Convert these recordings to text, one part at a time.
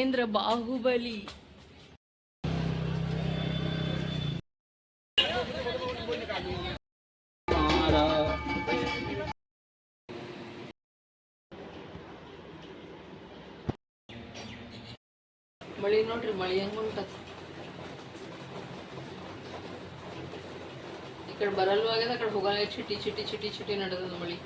ಕೇಂದ್ರ ಬಾಹುಬಲಿ. ಮಳಿ ನೋಡ್ರಿ, ಮಳಿ ಹೆಂಗ್ ಉಂಟ ಈ ಕಡೆ ಬರಲ್ವಾಗ್ಯದ, ಆ ಕಡೆ ಹೋಗಲ್ಲ, ಚಿಟಿ ಚಿಟಿ ಚಿಟಿ ಚಿಟಿ ನಡೆದ ಮಳಿ.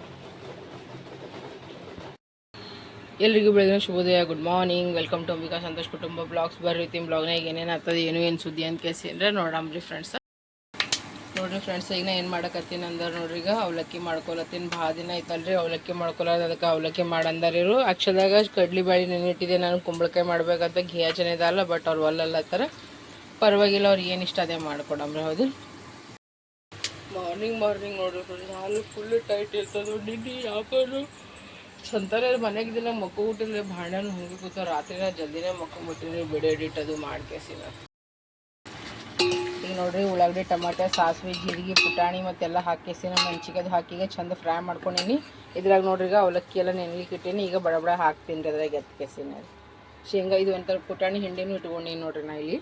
ಎಲ್ರಿಗೂ ಬೆಳಗಿನ ಶುಭೋದಯ, good morning. Welcome to Ambika Santosh ಕುಟುಂಬ ಬ್ಲಾಗ್ಸ್. ಬರ್ರಿ ತಿಮ್ ಬ್ಲಾಗ್ನಾಗ ಏನೇನು ಆಗ್ತದೆ, ಏನು ಏನು ಸುದ್ದಿ ಅಂತ ಕೇಸಿ ಅಂದ್ರೆ ನೋಡಂಬ್ರಿ ಫ್ರೆಂಡ್ಸ್ ನೋಡ್ರಿ ಫ್ರೆಂಡ್ಸ್ ಈಗ ನಾ ಏನು ಮಾಡಕತ್ತೀನಿ ಅಂದ್ರೆ ನೋಡ್ರಿ, ಈಗ ಅವಲಕ್ಕಿ ಮಾಡ್ಕೊಲತ್ತೀನಿ. ಭಾಳ ದಿನ ಐತಲ್ರಿ ಅವಲಕ್ಕಿ ಮಾಡ್ಕೊಳೋದು ಅದಕ್ಕೆ ಅವಲಕ್ಕಿ ಮಾಡಂದಾರಿರು ಅಕ್ಷದಾಗ ಕಡ್ಲಿ ಬಾಳಿ ನೆನೆಟ್ಟಿದೆ ನಾನು ಕುಂಬಳಕಾಯಿ ಮಾಡ್ಬೇಕಂತ ಘಿಯಾಚನೆ ಇದಲ್ಲ ಬಟ್ ಅವ್ರು ಒಲ್ಲಲ್ಲತ್ತಾರ ಪರವಾಗಿಲ್ಲ ಅವ್ರಿಗೆ ಏನು ಇಷ್ಟ ಅದೇ ಮಾಡ್ಕೊಡಮ್ರಿ, ಹೌದು. ಮಾರ್ನಿಂಗ್ ಮಾರ್ನಿಂಗ್ ನೋಡ್ರಿ ಫ್ರೆಂಡ್ಸ್ ಹಾಲು ಫುಲ್ ಟೈಟ್ ಇರ್ತದೆ ನಿನ್ನೆ ಯಾಕಂದ್ರೆ ಸಂತಾರೆ ಮನೆಗಿದ್ದಿಲ್ಲ ಮಕ್ಕಳು ಊಟಿಲ್ಲ ಭಾಂಡನ ಹೋಗಿ ಕೂತ ರಾತ್ರಿನ ಜಲ್ದಿನೇ ಮುಟ್ಟಿನಿ ಬಿಡಿ ಎಡಿಟ್ ಅದು ಮಾಡ್ಕೇಸಿನ. ಈಗ ನೋಡ್ರಿ ಉಳ್ಳಾಗಡ್ಡಿ, ಟಮಾಟೆ, ಸಾಸಿವೆ, ಜೀರಿಗೆ, ಪುಟಾಣಿ ಮತ್ತೆಲ್ಲ ಮಂಚಿಗೆ ಅದು ಹಾಕಿಗೆ ಚಂದ ಫ್ರೈ ಮಾಡ್ಕೊಂಡೀನಿ. ಇದ್ರಾಗ ನೋಡ್ರಿ ಈಗ ಅವಲಕ್ಕಿ ಎಲ್ಲ ನೆನ್ಲಿಕ್ಕೆ ಈಗ ಬಡ ಬಡ ಹಾಕ್ತೀನಿ ರೀ ಅದ್ರಾಗ ಎತ್ಕೇಸಿನ. ಶೇಂಗಾ ಇದು ಒಂಥರ ಪುಟಾಣಿ ಹಿಂಡಿನೂ ಇಟ್ಕೊಂಡೀನಿ ನೋಡ್ರಿ ನಾ ಇಲ್ಲಿ.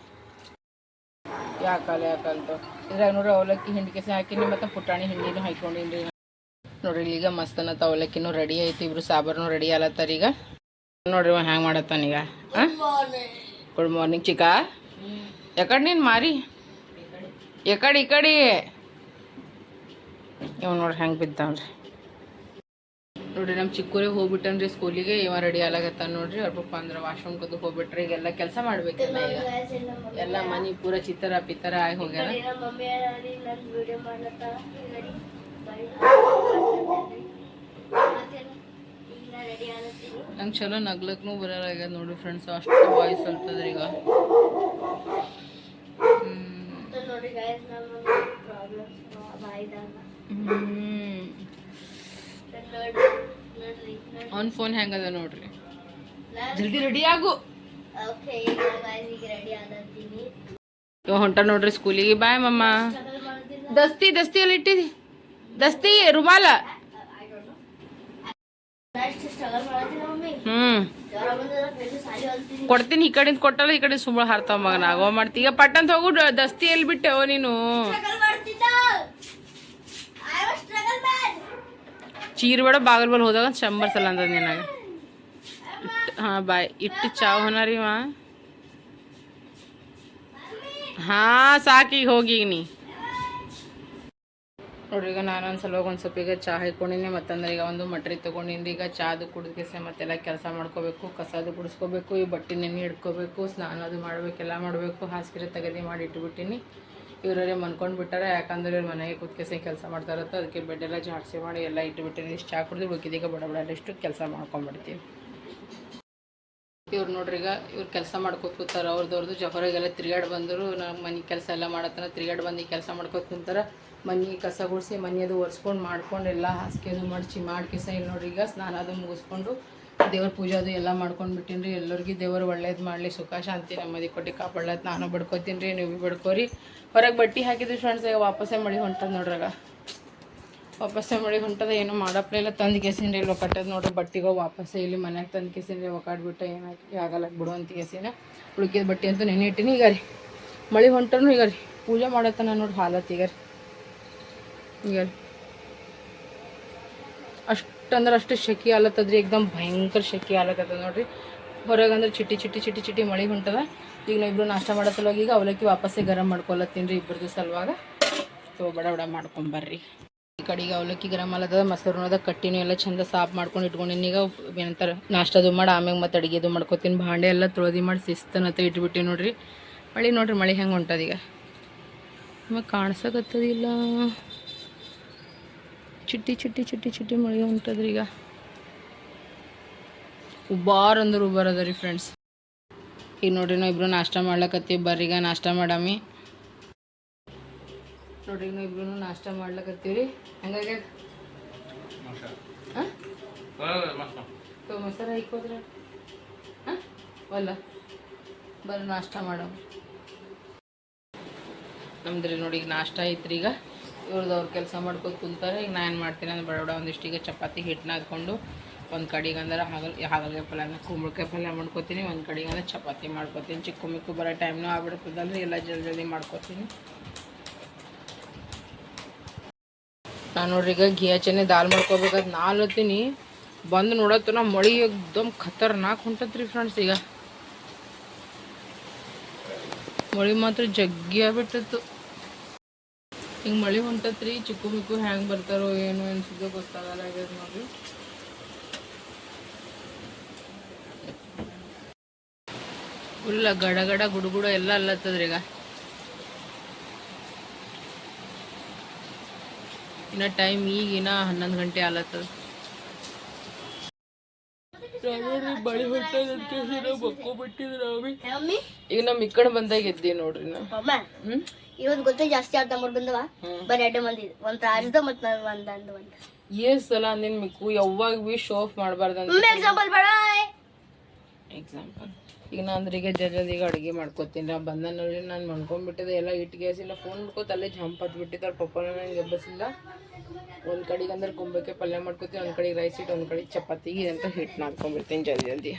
ಯಾಕಲ್ಲ ಯಾಕಂತ ಇದ್ರಾಗ ನೋಡ್ರಿ ಅವಲಕ್ಕಿ ಹಿಂಡಿ ಕೆಸಿ ಹಾಕಿನಿ ಮತ್ತು ಪುಟಾಣಿ ಹಿಂಡಿನೂ ಹಾಕ್ಕೊಂಡಿನಿ. ನೋಡ್ರಿ ಈಗ ಮಸ್ತ್ ಅನ್ನತ್ತ ಅವಲಕ್ಕಿನೂ ರೆಡಿ ಐತಿ ಇಬ್ರು ಸಾಂಬಾರ್ನು ರೆಡಿ ಆಲತ್ತಾರ ಈಗ. ನೋಡ್ರಿ ಹ್ಯಾಂಗೆ ಹ್ಯಾಂಗ ಮಾಡತ್ತಾನ ಈಗ ಗುಡ್ ಮಾರ್ನಿಂಗ್ ಚಿಕ್ಕ. ಯಾಕಡೆ ನೀನು ಮಾರಿ? ಯಾಕಡೆ ಈ ಕಡೆ ಇವ್ ನೋಡ್ರಿ ಹೆಂಗೆ ಬಿದ್ದಾವ್ರಿ ನೋಡ್ರಿ ನಮ್ಮ ಚಿಕ್ಕೂರಿಗೆ ಹೋಗ್ಬಿಟ್ಟನ್ರಿ ಸ್ಕೂಲಿಗೆ ಇವ ರೆಡಿ ಆಲಾಗತ್ತ ನೋಡ್ರಿ. ಅವ್ರ ಪಪ್ಪ ಅಂದ್ರೆ ವಾಶ್ರೂಮ್ ಕದ್ದು ಹೋಗ್ಬಿಟ್ರಿ ಈಗೆಲ್ಲ ಕೆಲಸ ಮಾಡ್ಬೇಕಲ್ಲ ಈಗ. ಎಲ್ಲ ಮನೆ ಪೂರ ಚಿತ್ತರ ಪಿತ್ತರ ಆಗಿ ಹೋಗ್ಯಾರ ನಂಗೆ ಚಲೋ ನಗ್ಲಕ್ಕೂ ಬರೋಲ್ಲ ನೋಡಿ ಫ್ರೆಂಡ್ಸ್ ಅಷ್ಟು ವಾಯ್ಸ್ ಅಲ್ತದ್ರಿ ಈಗ. ಅವ್ನ ಫೋನ್ ಹೆಂಗದ ನೋಡ್ರಿ. ಜಲ್ದಿ ರೆಡಿ ಆಗು. ಹೊಂಟ ನೋಡ್ರಿ ಸ್ಕೂಲಿಗೆ ಬಾಯ್ ಮಮ್ಮ ದಸ್ತಿ ದಸ್ತಿ ಅಲ್ಲಿ ಇಟ್ಟಿದಿ ದಸ್ತಿ, ರುಮಾಲ. ಹ್ಮ್. ಕೊಡ್ತೀನಿ, ಈ ಕಡೆಯಿಂದ ಕೊಟ್ಟಲ್ಲ, ಈ ಕಡೆ ಸುಮ್ಮನೆ ಹಾರ್ತಾವ ಮಗನ. ಆಗೋ ಮಾಡ್ತಿ. ಈಗ ಪಟ್ಟಂತ ಹೋಗು ದಸ್ತಿ ಎಲ್ಲಿ ಬಿಟ್ಟೆವೋ ನೀನು? ಚೀರ್ ಬೇಡ, ಬಾಗಲ್ ಬಲ್ ಹೋದಾಗ ಶಂಬರ್ ಸಲ ಅಂದದ ನಿನಗೆ. ಹಾ, ಬಾಯ್. ಇಟ್ಟು ಚಾವ್ ಹೊನಾರಿ ಮಾ ಹಾ ಸಾಕೀಗ ಹೋಗಿ ನೀ. ನೋಡ್ರಿ, ಈಗ ನಾನು ಒಂದು ಸಲುವಾಗಿ ಒಂದು ಸ್ವಲ್ಪ ಈಗ ಚಹಾ ಹಾಕೊಂಡಿನಿ, ಮತ್ತಂದ್ರೆ ಈಗ ಒಂದು ಮಟ್ರಿ ತೊಗೊಂಡಿನಿ ಈಗ ಚಾದು ಕುಡಿದ್ಕೆಸೆ ಮತ್ತೆಲ್ಲ ಕೆಲಸ ಮಾಡ್ಕೋಬೇಕು, ಕಸದು ಗುಡಿಸ್ಕೋಬೇಕು ಈ ಬಟ್ಟೆ ನೆನೆ ಇಟ್ಕೋಬೇಕು, ಸ್ನಾನ ಅದು ಮಾಡಬೇಕೆಲ್ಲ ಮಾಡಬೇಕು, ಹಾಸಿಗೆ ತೆಗದಿ ಮಾಡಿ ಇಟ್ಬಿಟ್ಟಿನಿ. ಇವರೇ ಮನ್ಕೊಂಡು ಬಿಟ್ಟಾರೆ, ಯಾಕಂದ್ರೆ ಇವ್ರು ಮನೆಗೆ ಕೂತ್ಕೆಸೆ ಕೆಲಸ ಮಾಡ್ತಾರತ್ತ ಅದಕ್ಕೆ ಬೆಡ್ ಎಲ್ಲ ಜಾಡ್ಸಿ ಮಾಡಿ ಎಲ್ಲ ಇಟ್ಬಿಟ್ಟಿನಿ. ಇಷ್ಟು ಚಹಾ ಕುಡಿದು ಉಳ್ಕಿದೀಗ ಬಡ ಬಡ ಇಷ್ಟು ಕೆಲಸ ಮಾಡ್ಕೊಂಡ್ಬಿಡ್ತೀನಿ. ಇವ್ರು ನೋಡ್ರಿ ಈಗ ಇವ್ರು ಕೆಲಸ ಮಾಡ್ಕೋತ ಕೂತಾರ ಅವ್ರದ್ದು ಹೊರಗೆಲ್ಲ ತಿರ್ಗಾಡಿ ಬಂದರು ನಮ್ಮ ಮನೆ ಕೆಲಸ ಎಲ್ಲ ಮಾಡತ್ತನ ತಿರ್ಗಾಡಿ ಬಂದು ಕೆಲಸ ಮಾಡ್ಕೋ ಕುಂತಾರ. ಮನೆ ಕಸ ಗುಡಿಸಿ ಮನೆ ಅದು ಒರೆಸ್ಕೊಂಡು ಮಾಡ್ಕೊಂಡು ಎಲ್ಲ ಹಾಸಿಗೆ ಅದು ಮಡ್ಚಿ ಮಾಡ್ಕಿಸ ಇಲ್ಲಿ ನೋಡ್ರಿ ಈಗ ಸ್ನಾನ ಅದು ಮುಗಿಸ್ಕೊಂಡು ದೇವ್ರ ಪೂಜೆ ಅದು ಎಲ್ಲ ಮಾಡ್ಕೊಂಡು ಬಿಟ್ಟಿನಿ ಎಲ್ಲರಿಗೂ ದೇವರು ಒಳ್ಳೇದು ಮಾಡಲಿ, ಸುಖ, ಶಾಂತಿ ನೆಮ್ಮದಿ ಕೊಟ್ಟು ಕಾಪಾಡ್ಲತ್ ನಾನು ಬಡ್ಕೋತೀನಿ ರೀ ನೀವು ಬಡ್ಕೋರಿ. ಹೊರಗೆ ಬಟ್ಟೆ ಹಾಕಿದ್ವಿ ಫ್ರೆಂಡ್ಸ್, ಈಗ ವಾಪಸ್ಸೇ ಮಳಿ ಹೊಂಟದ ನೋಡ್ರಾಗ ವಾಪಸ್ಸೇ ಮಾಡಿ ಹೊಂಟದ, ಏನು ಮಾಡಪ್ಲೆಲ್ಲ ತಂದು ಕೇಸಿನ ಇಲ್ಲಿ ಒಕ್ಕಟ್ಟದ ನೋಡ್ರಿ, ಬಟ್ಟಿಗೆ ವಾಪಸ್ಸೇ ಇಲ್ಲಿ ಮನ್ಯಾಗ ತಂದು ಕೇಸಿನ ಒಕ್ಕಾಡ್ಬಿಟ್ಟು ಏನಾಗಿ ಆಗಲ್ಲ, ಬಿಡು ಅಂತ ಕೇಸಿನ ಉಳ್ಕಿದ ಬಟ್ಟೆ ಅಂತೂ ನೆನೆ ಈಗ ರೀ, ಮಳೆ ಹೊಂಟನು ಈಗ ರೀ, ಪೂಜೆ ಮಾಡತ್ತನ ನೋಡಿ ಹಾಲತ್ ಈಗ ರೀ. ಈಗ ರೀ. ಅಷ್ಟಂದ್ರೆ ಅಷ್ಟು ಶೆಕಿ ಆಲತ್ತದ್ರಿ ಏಕ್ದಮ್ ಭಯಂಕರ ಶೆಕಿ ಆಲತ್ತದ ನೋಡ್ರಿ. ಹೊರಗಂದ್ರೆ ಚಿಟ್ಟಿ ಚಿಟ್ಟಿ ಚಿಟಿ ಚಿಟಿ ಮಳೆ ಹೊಂಟದ. ಈಗ ನಾ ಇಬ್ರು ನಾಷ್ಟ ಮಾಡೋ ಸಲುವಾಗಿ ಈಗ ಅವಲಕ್ಕಿ ವಾಪಸ್ಸೇ ಗರಂ ಮಾಡ್ಕೊಲತ್ತೀನಿ ರೀ ಇಬ್ಬರದ್ದು ಸಲುವಾಗ. ಸೊ ಬಡ ಬಡ ಮಾಡ್ಕೊಂಬರ್ರಿ ಕಡೆಗೆ ಅವಲಕ್ಕಿ ಗರಂ ಅಲ್ಲದ ಮೊಸರುನದ ಕಟ್ಟಿನೂ ಎಲ್ಲ ಚಂದ ಸಾಫ್ ಮಾಡ್ಕೊಂಡು ಇಟ್ಕೊಂಡಿನಿ. ಈಗ ಏನಂತಾರೆ, ನಾಷ್ಟದು ಮಾಡಿ, ಆಮ್ಯಾಗ ಮತ್ತೆ ಅಡುಗೆದು ಮಾಡ್ಕೊತೀನಿ. ಭಾಂಡೆ ಎಲ್ಲ ತೊಳೆದು ಮಾಡಿ ಶಿಸ್ತನತ್ತ ಇಟ್ಬಿಟ್ಟು ನೋಡ್ರಿ. ಮಳೆ ನೋಡ್ರಿ, ಮಳೆ ಹೆಂಗೆ ಹೊಂಟದ ಈಗ. ನಿಮಗೆ ಕಾಣಿಸಕತ್ತದಿಲ್ಲ. ಚಿಟ್ಟಿ ಚಿಟ್ಟಿ ಚಿಟ್ಟಿ ಚಿಟ್ಟಿ ಮಳೆ ಹೊಂಟದ್ರಿ ಈಗ. ಉಬ್ಬಾರ್ ಅಂದ್ರೆ ಉಬ್ಬಾರ್ ಅದ ಫ್ರೆಂಡ್ಸ್ ಈಗ ನೋಡ್ರಿ, ನಾವು ಇಬ್ಬರು ನಾಷ್ಟ ಮಾಡ್ಲಕತ್ತೀವಿ. ಈಗ ನಾಷ್ಟ ಮಾಡಾಮಿ. ನೋಡ್ರಿ ನಾವು ಇಬ್ರು ನಾಷ್ಟ ಮಾಡ್ಲಕತ್ತೀವಿ ರೀ ಹಂಗಾಗಿ ಮೊಸರು ಹಾಕೋದ್ರ ಹಾಂ? ವಲ್ಲ ಬರ್ರಿ, ನಾಷ್ಟ ಮಾಡಮ್ ನಮ್ದ್ರಿ ನೋಡಿ, ಈಗ ನಾಷ್ಟ ಐತ್ರಿ ಈಗ. ಇವ್ರದ್ದು ಅವ್ರ ಕೆಲಸ ಮಾಡ್ಕೊತ ಕುಂತಾರೆ. ಈಗ ನಾ ಏನು ಮಾಡ್ತೀನಿ ಅಂದ್ರೆ ಬಡ ಬಡ ಒಂದಿಷ್ಟು ಈಗ ಚಪಾತಿ ಹಿಟ್ಟನ್ನ ಹಾಕ್ಕೊಂಡು ಒಂದು ಕಡೆಗೆ ಅಂದ್ರೆ ಹಾಗಲ್ ಹಾಗಲ್ಕಾಯಿ ಪಲ್ಯನ, ಕುಂಬಳಕಾಯಿ ಪಲ್ಯ ಮಾಡ್ಕೊತೀನಿ. ಒಂದು ಕಡೆಗೆ ಅಂದ್ರೆ ಚಪಾತಿ ಮಾಡ್ಕೊತೀನಿ. ಚಿಕ್ಕ ಮಿಕ್ಕು ಬರೋ ಟೈಮ್ನೂ ಆಗ್ಬಿಡ್ತದಲ್ರಿ. ಎಲ್ಲ ಜಲ್ದಿ ಜಲ್ದಿ ಮಾಡ್ಕೊತೀನಿ. ನಾನು ನೋಡ್ರಿ, ಈಗ ಘೀ ಹಚ್ಚನೆ ದಾಲ್ ಮಾಡ್ಕೋಬೇಕಾದ್ ನಾಲ್ ಅಲ್ಲತ್ತೀನಿ ಬಂದು ನೋಡತ್ತನ ಮಳಿ ಎಕ್ದಮ್ ಖತರ್ನಾಕ್ ಹೊಂಟತ್ರಿ ಫ್ರೆಂಡ್ಸ್ ಈಗ. ಮಳಿ ಮಾತ್ರ ಜಗ್ಗಿ ಆಗ್ಬಿಟ್ಟಿತ್ತು. ಹಿಂಗೆ ಮಳಿ ಹೊಂಟತ್ರಿ, ಚಿಕ್ಕು ಮಿಕ್ಕು ಹ್ಯಾಂಗೆ ಬರ್ತಾರೋ ಏನು ಅನ್ಸಿದ್ದು ಗೊತ್ತಾಗಲ್ಲ ಆಗ್ಯದ ನೋಡ್ರಿ. ಫುಲ್ಲ ಗಡ ಗಡ ಗುಡುಗುಡ ಎಲ್ಲ ಅಲ್ಲತ್ತದ್ರಿ ಈಗ. ಇನ್ನ ಟೈಮ್ ಈಗಿನ ಹನ್ನೊಂದು ಗಂಟೆ ಆಲತ್ತದ ಬಳಿ ಹೊಟ್ಟದಂತ ಬಕ್ಕೋಬಿಟ್ಟಿದ್ರು ಮಮ್ಮಿ. ಈಗ ನಮ್ ಈ ಕಡೆ ಬಂದಾಗ ಎದ್ದಿ ನೋಡ್ರಿ ನಾ ಹ್ಮ್? ಇವತ್ತು ಗೊತ್ತೇ ಜಾಸ್ತಿ ಆಟ ನಂಬರ್ ಬಂದವ. ಬರೀ ಎರಡು ಮಂದಿ ಒಂದ್ ರಾಜ್ದ ಮತ್ ನಾನು ಒಂದ್ ಅಂದ ಒಂದ್. ಏಸ್ ಸಲ ನಿನ್ ಮಿಕ್ಕು ಯಾವಾಗ ಬಿ ಶೋ ಆಫ್ ಮಾಡಬಾರ್ದು ಎಕ್ಸಾಂಪಲ್ ಬೇಡ ಎಕ್ಸಾಂಪಲ್ ಈಗ ನಾನು ಅಂದ್ರೆ ಈಗ ಜಲ್ದಿ ಈಗ ಅಡುಗೆ ಮಾಡ್ಕೋತೀನಿ ನಾ ಬಂದ ನಾನು ಮಾಡ್ಕೊಂಡ್ಬಿಟ್ಟಿದೆ ಎಲ್ಲ ಇಟ್ಟು ಗ್ಯಾಸಿಲ್ಲ ಫೋನ್ ಹಿಡ್ಕೋತ ಅಲ್ಲೇ ಜಂಪ್ ಹತ್ಬಿಟ್ಟಿದ್ದಾರೆ ಪಪ್ಪನ ನಂಗೆ ಎಬ್ಬಸಿಲ್ಲ. ಒಂದು ಕಡೆಗೆ ಅಂದ್ರೆ ಕುಂಬಕ್ಕೆ ಪಲ್ಯ ಮಾಡ್ಕೋತೀನಿ, ಒಂದು ಕಡೆಗೆ ರೈಸ್ ಇಟ್ಟು ಒಂದು ಕಡೆಗೆ ಚಪಾತಿ ಅಂತ ಹಿಟ್ಟು ಮಾಡ್ಕೊಂಡ್ಬಿಡ್ತೀನಿ ಜಲ್ದಿ ಜಲ್ದಿ.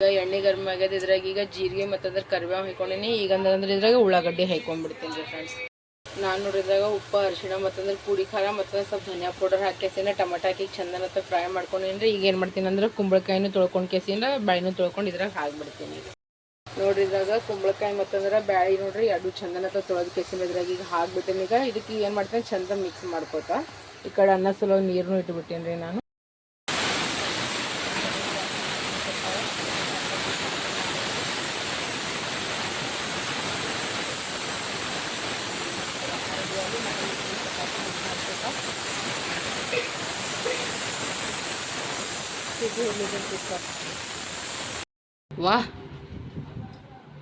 ಈಗ ಎಣ್ಣೆ ಗರ್ಮ ಆಗ್ಯದ ಇದ್ರಾಗ ಈಗ ಜೀರಿಗೆ ಮತ್ತಂದ್ರೆ ಕರಿಬೇವು ಹಾಕೊಂಡಿನಿ. ಈಗ ಅಂದ್ರೆ ಅಂದ್ರೆ ಇದ್ರಾಗ ಉಳ್ಳಾಗಡ್ಡಿ ಹಾಕೊಂಡ್ಬಿಡ್ತೀನಿ ರೀ ಫ್ರೆಂಡ್ಸ್ ನಾನು ನೋಡಿದಾಗ ಉಪ್ಪು, ಅರಿಶಿಣ ಮತ್ತಂದ್ರೆ ಪುಡಿ ಖಾರ ಮತ್ತಂದ್ರೆ ಸ್ವಲ್ಪ ಧನಿಯಾ ಪೌಡರ್ ಹಾಕಿಸಿನ ಟಮಟ ಹಾಕಿ ಚಂದನ ಅಂತ ಫ್ರೈ ಮಾಡ್ಕೊಂಡೇನ್ರಿ ಈಗ ಏನು ಮಾಡ್ತೀನಿ ಅಂದ್ರೆ ಕುಂಬಳಕಾಯಿನೂ ತೊಳ್ಕೊಂಡು ಕೆಸಿನ ಬ್ಯಾಳಿನೂ ತೊಳ್ಕೊಂಡು ಇದ್ರಾಗ ಹಾಕ್ಬಿಡ್ತೀನಿ ನೋಡಿದಾಗ ಕುಂಬಳಕಾಯಿ ಮತ್ತಂದ್ರೆ ಬ್ಯಾಳಿ ನೋಡ್ರಿ, ಎರಡು ಚಂದನ ತೊಳೆದು ಕೆಸಿನ ಇದ್ರಾಗ ಈಗ ಹಾಕ್ಬಿಟ್ಟಿನಿ ಈಗ. ಇದಕ್ಕೆ ಏನು ಮಾಡ್ತೀನಿ, ಚಂದ ಮಿಕ್ಸ್ ಮಾಡ್ಕೋತ ಈ ಕಡೆ ಅನ್ನ, ಸಲೋ ನೀರನ್ನು ಇಟ್ಬಿಟ್ಟೇನಿ ರೀ ನಾನು.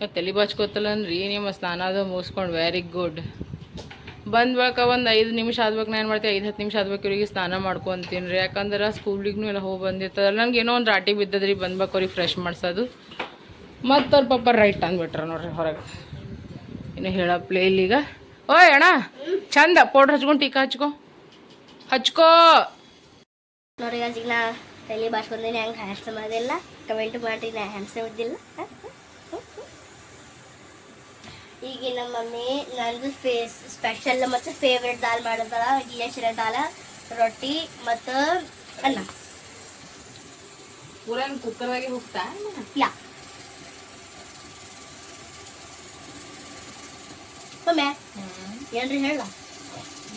ಯಾಕ್ ತಲೆ ಬಾಚ್ಕೋತಲ್ಲ ಅನ್ರಿ ನಿಮ್ಮ ಸ್ನಾನ ಅದು ಮುಗಿಸ್ಕೊಂಡು ವೆರಿ ಗುಡ್ ಬಂದ ಬಳಿಕ ಒಂದು ಐದು ನಿಮಿಷ ಆದ್ಬೇಕು ನಾನು ಏನು ಮಾಡ್ತೀನಿ ಐದು ಹತ್ತು ನಿಮಿಷ ಆದ್ಬೇಕು ಇವ್ರಿಗೆ ಸ್ನಾನ ಮಾಡ್ಕೊತೀನಿ ರೀ. ಯಾಕಂದ್ರೆ ಸ್ಕೂಲಿಗೂ ಎಲ್ಲ ಹೋಗಿ ಬಂದಿರ್ತದಲ್ಲ. ನನಗೆ ಏನೋ ಒಂದು ರಾಟಿ ಬಿದ್ದದ್ರಿ ಬಂದ್ಬೇಕು ಅವ್ರಿಗೆ ಫ್ರೆಶ್ ಮಾಡ್ಸೋದು. ಮತ್ತು ಅವ್ರ ಪಾಪ ರೈಟ್ ಅಂದ್ಬಿಟ್ರೆ ನೋಡ್ರಿ ಹೊರಗೆ. ಇನ್ನು ಹೇಳಪ್ಲೇ ಇಲ್ಲಿಗ. ಓ ಅಣ್ಣ, ಚಂದ ಪೌಡ್ರ್ ಹಚ್ಕೊಂಡು ಟೀಕಾ ಹಚ್ಕೊ. ಹಚ್ಕೋ. ನೋಡ್ರಿ ಈಗ ನಾ ತಲೆ ಬಾಸ್ಕೊಂಡಿನಿ ಹಂಗೆ ಹ್ಯಾಂಡ್ಸಮ್ ಅದಿಲ್ಲ. ಕಮೆಂಟ್ ಮಾಡಿ ನಾ ಹ್ಯಾಂಡ್ಸಮ್ ಇದ್ದಿಲ್ಲ ಈಗ ನಮ್ಮ ಮಮ್ಮಿ ನಂದು ಫೇಸ್ ಸ್ಪೆಷಲ್ ಮತ್ತು ಫೇವ್ರೆಟ್ ದಾಲ್ ಮಾಡಿದಾಳ ಗೀಯಶಿರ ದಾಲ ರೊಟ್ಟಿ ಮತ್ತು ಅನ್ನ. ಪೂರ ಕುಕ್ಕರ್ದಾಗೆ ಹೋಗ್ತಾ? ಯಾ. ಮಮ್ಮಿ ಏನ್ರಿ ಹೇಳ?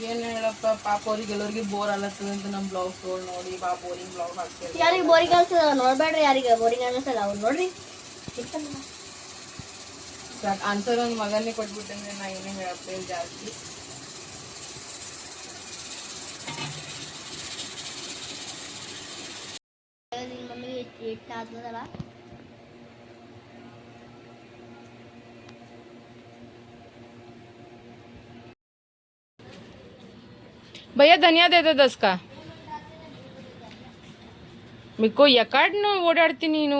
ಏನು ಹೇಳಪ್ಪ ಪಾಪ ಅವ್ರಿಗೆ ಎಲ್ಲರಿಗೆ ಬೋರ್ ಅಲ್ಲತ್ತದಂತ ನಮ್ಮ ಬ್ಲೌಸ್ ನೋಡಿ ಬಾ ಬೋರಿಂಗ್ ಬ್ಲೌಸ್ ಹಾಕ್ತೀವಿ ಯಾರಿಗೆ ಬೋರಿಂಗ್ ಅನ್ಸದ ನೋಡ್ಬೇಡ್ರಿ ಯಾರಿಗೆ ಬೋರಿಂಗ್ ಅನ್ಸಲ್ಲ ಅವ್ರು ನೋಡ್ರಿ. ಆನ್ಸರ್ ಒಂದು ಮಗನೇ ಕೊಟ್ಬಿಟ್ಟಂದ್ರೆ ನಾ ಏನೇ ಹೇಳಪ್ಪ ಜಾಸ್ತಿ. ಮಮ್ಮಿ ಹಿಟ್ಟು ಆದ್ಮೇಲೆ भैया धनिया दे दो दस का ಮಿಕ್ಕು ಯಾಕಾಡ್ನು ಓಡಾಡ್ತಿ ನೀನು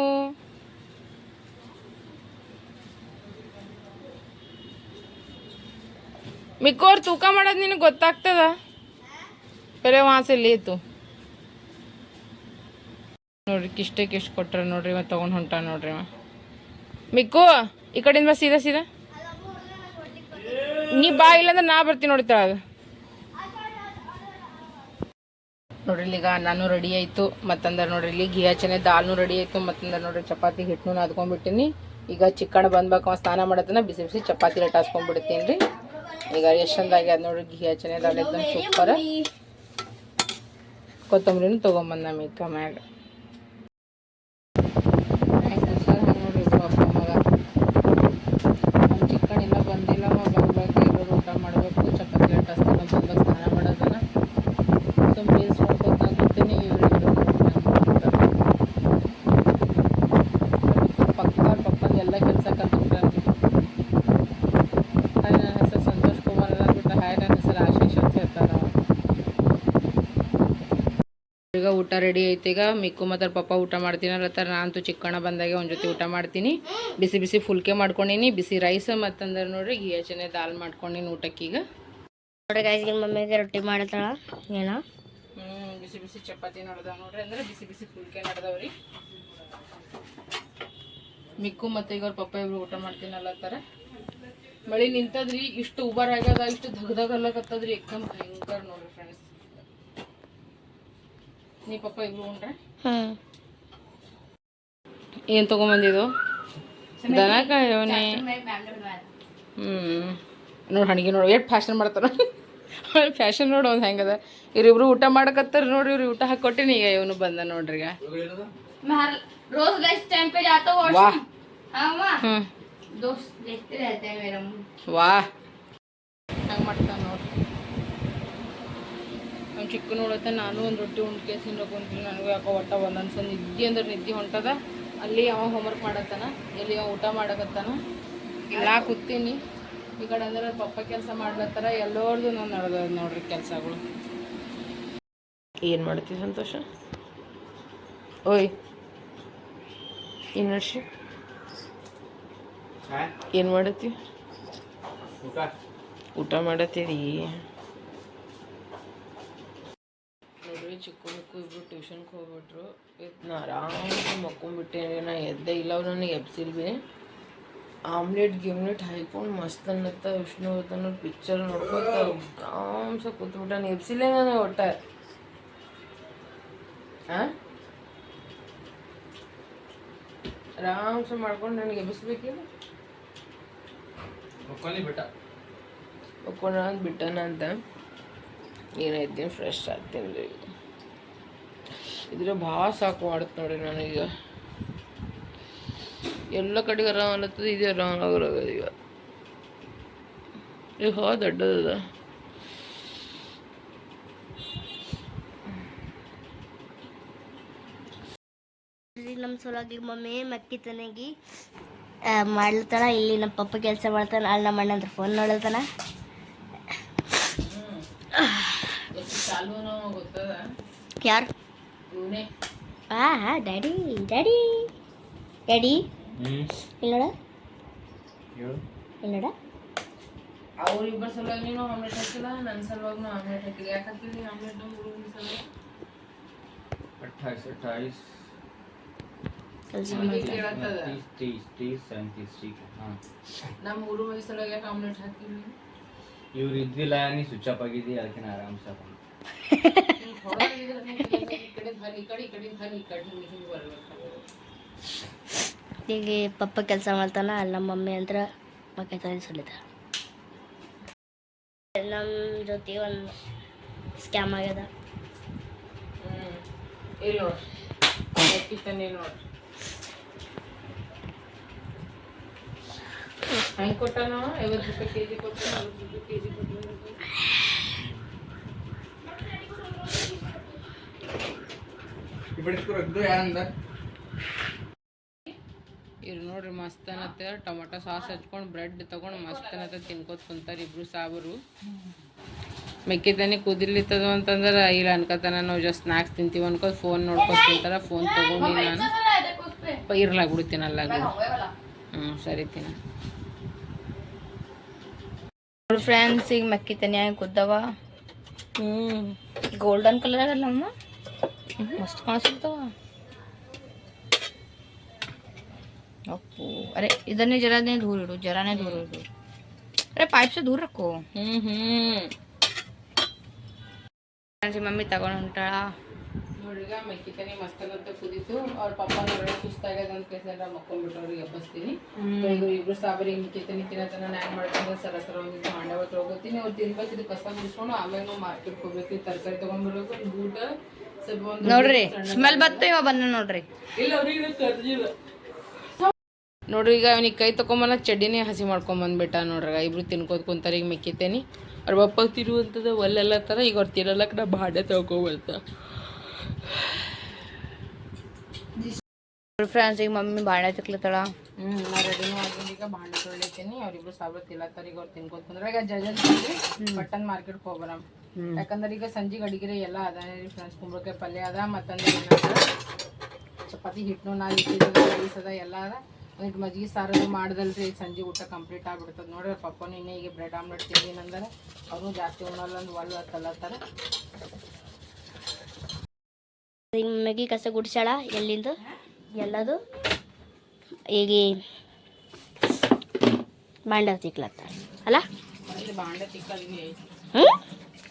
ಮಿಕ್ಕು ಅವ್ರು ತೂಕ ಮಾಡೋದು ನಿನಗೆ ಗೊತ್ತಾಗ್ತದ ಬೇರೆ ವಾಸ ಲೇತು ನೋಡ್ರಿ ಕಿಷ್ಟಕ್ಕೆ ಎಷ್ಟು ಕೊಟ್ರ ನೋಡ್ರಿ ಇವ ತಗೊಂಡ್ ಹೊಂಟ ನೋಡ್ರಿ ಇವ ಮಿಕ್ಕು ಈ ಕಡೆಯಿಂದ ಬಾ ಸೀದಾ ಸೀದಾ ನೀ ಬಾ ಇಲ್ಲಂದ್ರೆ ನಾ ಬರ್ತೀನಿ ನೋಡಿ ತಳಗ ನೋಡ್ರಿ ಈಗ ನಾನು ರೆಡಿ ಆಯಿತು. ಮತ್ತಂದ್ರೆ ನೋಡ್ರಿ ಘಿ ಹಚ್ಚನೆ ದಾಲ್ನು ರೆಡಿ ಆಯಿತು. ಮತ್ತಂದ್ರೆ ನೋಡ್ರಿ, ಚಪಾತಿ ಹಿಟ್ಟನು ಅದ್ಕೊಂಡ್ಬಿಟ್ಟಿನಿ ಈಗ ಚಿಕ್ಕಣ್ಣ ಬಂದ್ಬೇಕು ಅವ್ನು ಸ್ನಾನ ಮಾಡತ್ತನ, ಬಿಸಿ ಬಿಸಿ ಚಪಾತಿ ರೇಟ್ ಹಾಸ್ಕೊಂಡ್ಬಿಡ್ತೀನಿ ರೀ. ಈಗ ಎಷ್ಟೊಂದಾಗಿ ಅದು ನೋಡ್ರಿ, ಘೀ ಹಚ್ಚನೆ ದಾಲ್ ಸೂಪರ್ ಕೊತ್ತಂಬರಿನೂ ತೊಗೊಂಬಂದ ನಮ್ಮ ಮ್ಯಾಗ. ಈಗ ಊಟ ರೆಡಿ ಐತಿ ಈಗ ಮಿಕ್ಕು ಮತ್ತು ಪಪ್ಪ ಊಟ ಮಾಡ್ತೀನಿ ಅಲ್ಲತ್ತಾರ ನಾನಂತೂ ಚಿಕ್ಕಣ್ಣ ಬಂದಾಗ ಒಂದು ಜೊತೆ ಊಟ ಮಾಡ್ತೀನಿ. ಬಿಸಿ ಬಿಸಿ ಫುಲ್ಕೆ ಮಾಡ್ಕೊಂಡೀನಿ. ಬಿಸಿ ರೈಸ್ ಮತ್ತಂದ್ರೆ ನೋಡ್ರಿ ಈ ಹಚ್ಚನೆ ದಾಲ್ ಮಾಡ್ಕೊಂಡಿನಿ ಊಟಕ್ಕೀಗ ನೋಡ್ರಿ ಗೈಸ್ ಈಗ ಮಮ್ಮಿಗೆ ರೊಟ್ಟಿ ಮಾಡ್ತಾಳ ಏನ? ಬಿಸಿ ಬಿಸಿ ಚಪಾತಿ ನಡ್ದಾವ ನೋಡ್ರಿ. ಅಂದ್ರೆ ಬಿಸಿ ಬಿಸಿ ಫುಲ್ಕೆ ನಡ್ದಾವ್ರಿ ಮಿಕ್ಕು ಮತ್ತೆ ಈಗ ಅವ್ರ ಪಪ್ಪ ಇಬ್ರು ಊಟ ಮಾಡ್ತೀನಿ ಅಲ್ಲತ್ತಾರ ಮಳಿ ನಿಂತದ್ರಿ ಇಷ್ಟು ಉಬರ್ ಆಗ್ಯದ ಇಷ್ಟು ಧಗ ಅಲ್ಲಕತ್ತದ್ರಿ. ಎಕ್ದಮ್ ಭಯಂಕರ ನೋಡ್ರಿ. ನೀ ಪಪ್ಪ ಏನು ತೊಗೊಂಬಂದಿದ್ದು? ದನ ಕಾಯೋನೆ ಹ್ಞೂ ನೋಡಿ ಹಣಿಗೆ ನೋಡಿ ಎಷ್ಟು ಫ್ಯಾಷನ್ ಮಾಡ್ತಾರ. ಅವ್ಳು ಫ್ಯಾಷನ್ ನೋಡು ಒಂದು ಹೆಂಗದ. ಇವ್ರಿಬ್ರು ಊಟ ಮಾಡಕತ್ತಾರ ನೋಡಿ ಇವ್ರಿ ಊಟ ಹಾಕೊಟ್ಟಿನಿ ಈಗ ಇವನು ಬಂದ ನೋಡ್ರಿ ಈಗ. ಹ್ಞೂ ವಾಹ್ ಅವ್ನು ಚಿಕ್ಕ ನೋಡತ್ತ ನಾನು ಒಂದು ರೊಟ್ಟಿ ಉಂಡು ಕೇಸಿನ ಕುಂತೀನಿ ನನಗೂ ಯಾಕೋ ಒಟ್ಟ ಒಂದೊಂದು ಸಲ ನಿದ್ದೆ ಅಂದ್ರೆ ನಿದ್ದೆ ಹೊಂಟದ. ಅಲ್ಲಿ ಅವ ಹೋಮ್ವರ್ಕ್ ಮಾಡತ್ತಾನ ಎಲ್ಲಿ ಅವ ಊಟ ಮಾಡಕತ್ತಾನ. ಇಲ್ಲ ಕೂತೀನಿ. ಈ ಕಡೆ ಅಂದ್ರೆ ಪಪ್ಪ ಕೆಲಸ ಮಾಡ್ಲತ್ತಾರ ಎಲ್ಲರದು ನಾನು ನಡೆದ ನೋಡ್ರಿ ಕೆಲಸಗಳು. ಏನು ಮಾಡ್ತೀವಿ ಸಂತೋಷ? ಓಯ್ ಏನು ನಡ್ಸಿ ಏನು ಮಾಡತ್ತಿ? ಊಟ ಮಾಡತ್ತೀರಿ ನೋಡ್ರಿ ಚಿಕ್ಕ ಇಬ್ಬರು ಟ್ಯೂಷನ್ಗೆ ಹೋಗ್ಬಿಟ್ರು. ನಾ ಆರಾಮಾಗಿ ಮಕ್ಕೊಂಡ್ಬಿಟ್ಟೆ ನಾ ಎದ್ದೆ ಇಲ್ಲ ಅವ್ರು ನನಗೆ ಎಬ್ಸಿಲ್ ಬಿ ಆಮ್ಲೆಟ್ ಗಿಮ್ಲೆಟ್ ಹಾಯ್ಕೊಂಡು ಮಸ್ತ್ ಅನ್ನತ್ತ ವಿಷ್ಣುವರ್ಧನ್ ಪಿಕ್ಚರ್ ನೋಡ್ಕೊತ ಆರಾಮ್ಸ ಕೂತ್ಬಿಟ್ಟ. ನಾನು ಎಬ್ಸಿಲ್ಲೇ ನಾನು ಒಟ್ಟ? ಹಾಂ ಆರಾಮ್ಸ ಮಾಡ್ಕೊಂಡು ನನಗೆ ಎಬ್ಬಿಸ್ಬೇಕಿಲ್ಲ ಬಿಟ್ಟ. ಬಿಟ್ಟನ ಅಂತ. ಏನಾಯ್ತೀನಿ ಫ್ರೆಶ್ ಆಗ್ತೀನಿ ರೀ. ಇದ್ರೆ ಭಾಳ ಸಾಕು ಮಾಡುತ್ತೆ ನೋಡಿ ನನಗೀಗ ಎಲ್ಲ ಕಡೆ ಆರಾಮ್ ಅಲ್ಲತ್ತದ ಇದು ಆರಾಮ್ ಆಗೋರಾಗದ ಈಗ. ಈಗ ಹೋ ದೊಡ್ಡದದ. ಇಲ್ಲಿ ನಮ್ಮ ಸೊಲಾಗಿ ಮಮ್ಮಿ ಮಕ್ಕಿ ತನಗಿ ಮಾಡ್ಲತ್ತಾನ ಇಲ್ಲಿ ನಮ್ಮ ಪಪ್ಪ ಕೆಲಸ ಮಾಡ್ತಾನ ಅಲ್ಲಿ ನಮ್ಮ ಅಣ್ಣ ಫೋನ್ ನೋಡಲ್ತಾನ. ಎಷ್ಟು ಚಾಲು ಯಾರು? தூனே ஆ டாடி டாடி டாடி இல்லடா இல்லடா ಅವ್ರು ಇಬ್ಬರು ಸಲುವಾಗಿನೂ ಆಮ್ಲೆಟ್ ಹಾಕಿಲ್ಲ ನನ್ನ ಸಲುವಾಗೂ ಆಮ್ಲೆಟ್ ಹಾಕಿಲ್ಲ ಯಾಕೆ ಹಾಕಿದ್ರಿ ಆಮ್ಲೆಟ್ ಹುಡುಗನ ಸಲುವಾಗಿ ಅಟ್ಟಾಯ್ಸ್ ಅಟ್ಟಾಯ್ಸ್ ನಮ್ಮ ಮೂರು ಮಂದಿ ಸಲುವಾಗಿ ಯಾಕೆ ಆಮ್ಲೆಟ್ ಹಾಕಿದ್ರಿ ಇವ್ರು ಇದ್ವಿಲ್ಲ ನೀ ಸ್ವಿಚ್ ಅಪ್ ಆಗಿದ್ದೀವಿ ಅದಕ್ಕೆ ಆರಾಮ್ಸೆ ಹಾಕೊಂಡು ಈಗ ಪಪ್ಪ ಕೆಲಸ ಮಾಡ್ತಾನ ಅಲ್ಲಿ ನಮ್ಮ ಮಮ್ಮಿ ಅಂದ್ರ ಮಕ್ಕ ತನಿಸಲಿದ ನಮ್ಮ ಜೊತೆ ಒಂದು ಸ್ಕ್ಯಾಮ್ ಆಗ್ಯದ. ಹೆಂಗ್ ಕೊಟ್ಟಾನ? ಐವತ್ತು ರೂಪಾಯಿ ಕೆ ಜಿ ಕೊಟ್ಟಾನ? ಐವತ್ತು ರೂಪಾಯಿ ಕೆ ಜಿ ಕೊಟ್ಟಾನ? ಇವ್ರು ನೋಡ್ರಿ ಮಸ್ತ್ ಅನ್ನತ್ತೆ ಟೊಮೊಟೊ ಸಾಸ್ ಹಚ್ಕೊಂಡು ಬ್ರೆಡ್ ತಗೊಂಡು ಮಸ್ತ್ ಅನ್ನತ್ತೆ ತಿನ್ಕೋತ ಕುಂತಾರ ಇಬ್ರು ಸಾಬರು. ಮೆಕ್ಕಿತನಿ ಕುದಿರ್ಲಿತ್ತದ ಅಂತಂದ್ರೆ ಇಲ್ಲ ಅನ್ಕೋತಾನ ನಾವು ಜಸ್ಟ್ ಸ್ನಾಕ್ಸ್ ತಿಂತೀವಿ ಅನ್ಕೋ ಫೋನ್ ನೋಡ್ಕೊತ ತಿಂತಾರ ಫೋನ್ ತಗೊಂಡು ನಾನು. ಪ- ಇರ್ಲಾಗ ಬಿಡ್ತೀನಿ ಅಲ್ಲಾಗ. ಹ್ಞೂ ಸರಿ ತಿನ್ನ. ಫ್ರೆಂಡ್ಸ್ ಈಗ ಮಕ್ಕಿ ತನಿಯಾಗಿ ಕುದ್ದವ. ಹ್ಞೂ ಗೋಲ್ಡನ್ ಕಲರ್ मस्त कहाँ से ओप्पो अरे इधर नहीं जरा नहीं दूर उड़ो जरा नहीं दूर उड़ो अरे पाइप से दूर रखो मम्मी तगड उंटाळा ನೋಡ್ರೀಗ ಮೆಕ್ಕಿತೆನೆ ಮಸ್ತಾಗಂತ ಕುದೀತು ಅವ್ರ ಪಪ್ಪ ನೋಡ್ರಿ ಸುಸ್ತಾಗ್ಯದ ಅಂತ ಕೇಸರ ಮಕ್ಕೊಂಡ್ಬಿಟ್ಟವ್ರಿ ಎಬ್ಬಸ್ತೀನಿ ಈಗ ಇಬ್ರು ಸಾಬರಿ ಮೆಕ್ಕಿತೆನೆ ತಿನ್ನತನ ನಾನು ಏನು ಮಾಡ್ತೀನಿ ಸರ ಸರವಾಗಿ ಮಂಡವ ತೊಗೊತೀನಿ ಅವ್ರು ತಿನ್ಬೇಕು ಇದು ಕಸ ಮುಗಿಸ್ಕೊಂಡು ಆಮೇಲೆ ನಾವು ಮಾರ್ಕೆಟ್ಗೆ ಹೋಗ್ಬೇಕು ತರಕಾರಿ ತೊಗೊಂಡ್ಬಿಡ್ಬೇಕು ಊಟ ನೋಡ್ರಿ ಸ್ಮೆಲ್ ಬತ್ತು ಇವ ಬಂದ ನೋಡ್ರಿ. ನೋಡ್ರಿ ಈಗ ಅವನಿಗೆ ಕೈ ತೊಗೊಂಬನ ಚಡ್ಡಿನೇ ಹಸಿ ಮಾಡ್ಕೊಂಬಂದ್ಬಿಟ್ಟ ನೋಡ್ರಿ ಇಬ್ರು ತಿನ್ಕೋದ್ ಕುಂತಾರ ಈಗ ಮೆಕ್ಕಿತೇನಿ. ಅವ್ರ ಪಪ್ಪ ತಿರುವಂಥದ್ದು ಒಲ್ಲೆಲ್ಲ ಥರ ಈಗ ಅವ್ರು ತಿನ್ನಲಕ್ಕ ನಾ ಬಾಡೆ ತಗೊಬರ್ತ ಫ್ರೆಂಡ್ಸ್ ಈಗ ಮಮ್ಮಿ ಬಾಳೆ ತಿಕ್ಲತ್ತಳ. ಹ್ಞೂ ನಾ ರೆಡಿನೂ ಆಗಿದ್ದು ಈಗ ಬಾಂಡೆ ತೊಳಿತೀನಿ ಅವ್ರಿಬ್ರು ಸಾವಿರ ತಿಲ್ಲತ್ತಾರ ಈಗ ಅವ್ರು ತಿನ್ಕೋತ ಕುಂದ್ರ ಈಗ ಜಜಲ್ ಪಟ್ಟನ್ ಮಾರ್ಕೆಟ್ಗೆ ಹೋಗ್ಬರ ಯಾಕಂದ್ರೆ ಈಗ ಸಂಜೆಗೆ ಅಡಿಗೆ ಎಲ್ಲ ಅದ ರೀ ಫ್ರೆಂಡ್ಸ್ ಕುಂಬಳಕಾಯಿ ಪಲ್ಯ ಅದ ಮತ್ತಂದ್ರೆ ಚಪಾತಿ ಹಿಟ್ಟು ನಾ ಇಟ್ಟಿದ್ದು ರೈಸ್ ಅದ ಎಲ್ಲ ಅದ. ಅದಕ್ಕೆ ಮಜ್ಜಿಗೆ ಸಾರು ಮಾಡ್ದಲ್ರಿ ಸಂಜೆ ಊಟ ಕಂಪ್ಲೀಟ್ ಆಗ್ಬಿಡ್ತದೆ. ನೋಡ್ರಿ ಪಪ್ಪ ನಿನ್ನೆ ಈಗ ಬ್ರೆಡ್ ಆಮ್ಲೆಟ್ ತಿಂದಿನಂದ್ರೆ ಅವರು ಜಾಸ್ತಿ ಉಣಲ್ಲ ಒಂದು ಒಲ್ ತಲತ್ತಾರ ಈಗ ಮಮ್ಮಿಗೆ ಕಸ ಗುಡ್ಸಾಳ ಎಲ್ಲಿಂದ? ಎಲ್ಲದು? ಈಗ ಬಾಂಡ ತಿಕ್ಲತ್ತ ಅಲ್ಲ? ಬಾಂಡ ತಿಕ್ಕಲ್ಲಿ ಹ್ಞೂ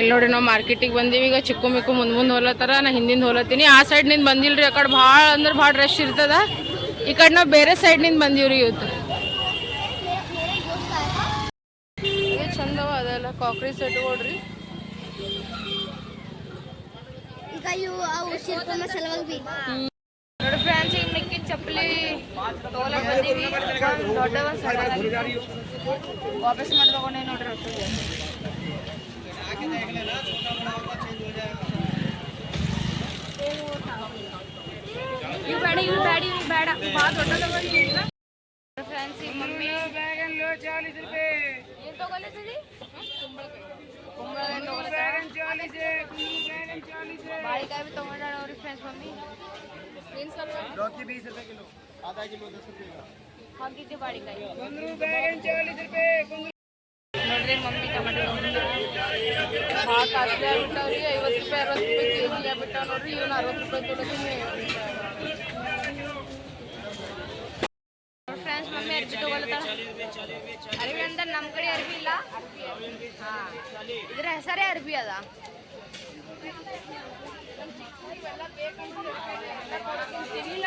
ಇಲ್ಲಿ ನೋಡ್ರಿ ನಾವು ಮಾರ್ಕೆಟಿಗೆ ಬಂದೀವಿ. ಈಗ ಚಿಕ್ಕು ಮಿಕ್ಕು ಮುಂದ್ ಮುಂದೆ ಹೋಲತ್ತಾರ ನಾ ಹಿಂದಿಂದ ಹೋಲತ್ತೀನಿ. ಆ ಸೈಡ್ನಿಂದ ಬಂದಿಲ್ರಿ ಆ ಕಡೆ ಭಾಳ ಅಂದ್ರೆ ಭಾಳ ರಶ್ ಇರ್ತದ. ಈ ಕಡೆ ನಾವು ಬೇರೆ ಸೈಡ್ನಿಂದ ಬಂದೀವ್ರಿ ಇವತ್ತು. ಚಂದವ ಅದೆಲ್ಲ ಕಾಕ್ರಿ ಸೆಟ್ ನೋಡ್ರಿ ಈಗ ಇವು ಅವು ಶಿಲ್ಪ ಮಸಾಲವಾಗಿ ಬಿ. ನೋಡಿ ಫ್ರೆಂಡ್ಸ್ ಈಗ ಮಿಕ್ಕಿನ ಚಪ್ಪಲಿ ತಗೊಳಕ್ ಬಂದೀವಿ. ದೊಡ್ಡವ ವಾಪಸ್ ಮಾಡಿ ನೋಡ್ರಿ. ಹೊತ್ತಿಗೆ. ಇವು ಬೇಡ ಇವು ಬೇಡ ಇವು ಬೇಡ ಭಾಳ ದೊಡ್ಡದವ ಇವೆಲ್ಲ ಫ್ರೆಂಡ್ಸ್ ಈಗ ಮಮ್ಮಿ ಏನ್ ತಗೊಳ್ಳಿ ಸರಿ ಕುಂಬಳಕಾಯಿ ಬಾಳಿಕಾಯಿ ಬಿ ತಗೊಂಡಾಳ ಅವ್ರಿ ಫ್ರೆಂಡ್ಸ್ ಮಮ್ಮಿ ಏನ್ ಸ್ವಲ್ಪ ಹಾಕಿದ್ದೆ ಬಾಳಿಕಾಯಿ ನೋಡ್ರಿ ಮಮ್ಮಿ ಟೊಮೆಟೊ ಭಾಳ ಕಾಸ್ಟ್ಲಿ ಆಗ್ಬಿಟ್ಟಾವ್ರಿ. ಐವತ್ತು ರೂಪಾಯಿ ಅರವತ್ತು ರೂಪಾಯಿ ಕೆ ಜಿ ಆಗ್ಬಿಟ್ಟಾವ ನೋಡ್ರಿ, ಇವ್ನ ಅರವತ್ತು ರೂಪಾಯಿ ತೊಗೊತೀನಿ ಫ್ರೆಂಡ್ಸ್ ಮಮ್ಮಿ ಅರ್ಬಿ ತಗೊಳತ್ತಾಳ. ಅರ್ಬಿ ಅಂದ್ರೆ ನಮ್ಮ ಕಡೆ ಅರ್ಬಿ ಇಲ್ಲ. ಹಾ, ಇದ್ರ ಹೆಸರೇ ಅರ್ಬಿ ಅದ. ನಾ ಯಾವಾಗ ಅಂದಿಲ್ಲ